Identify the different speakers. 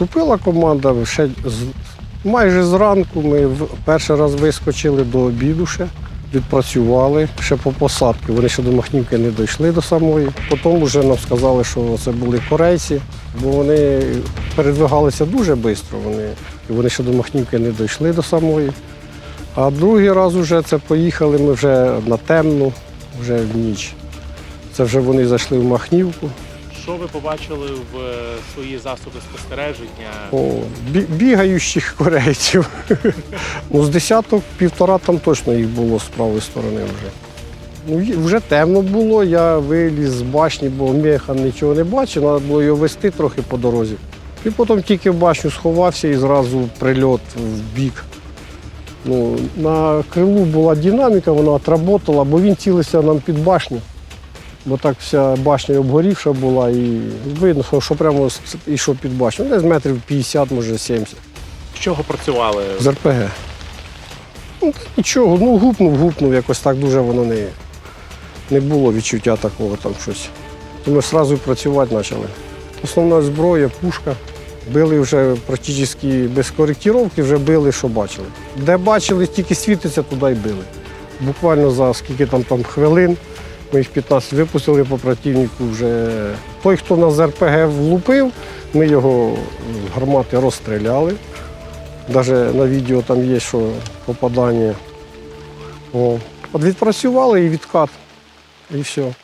Speaker 1: Поступила команда ще з- майже зранку. Ми в- перший раз вискочили до обіду ще, відпрацювали ще по посадці. Вони ще до Махнівки не дійшли до самої. Потім вже нам сказали, що це були корейці, бо вони передвигалися дуже швидко. Вони, вони ще до Махнівки не дійшли до самої. А другий раз вже це поїхали ми вже на темну, вже в ніч. Це вже вони зайшли в Махнівку.
Speaker 2: Що ви побачили в е, свої засоби спостереження?
Speaker 1: О, бі- бігаючих корейців. ну, з десяток півтора там точно їх було з правої сторони вже. Ну, вже темно було, я виліз з башні, бо меха нічого не бачив, треба було його вести трохи по дорозі. І потім тільки в башню сховався і зразу прильот в бік. Ну, на крилу була динаміка, вона отработала, бо він цілився нам під башню. Бо так вся башня обгорівша була і видно, що- прямо йшов під башню. Десь метрів 50, може 70.
Speaker 2: З чого працювали?
Speaker 1: З РПГ. Ну, та нічого, ну гупнув, гупнув, якось так дуже воно не, не було відчуття такого там щось. То ми одразу працювати почали. Основна зброя, пушка. Били вже практично без коректировки, вже били, що бачили. Де бачили, тільки світиться, туди й били. Буквально за скільки там, там хвилин, ми їх 15 випустили по противнику вже. Той, хто нас з РПГ влупив, ми його з гармати розстріляли. Навіть на відео там є, що попадання. О. От відпрацювали і відкат. І все.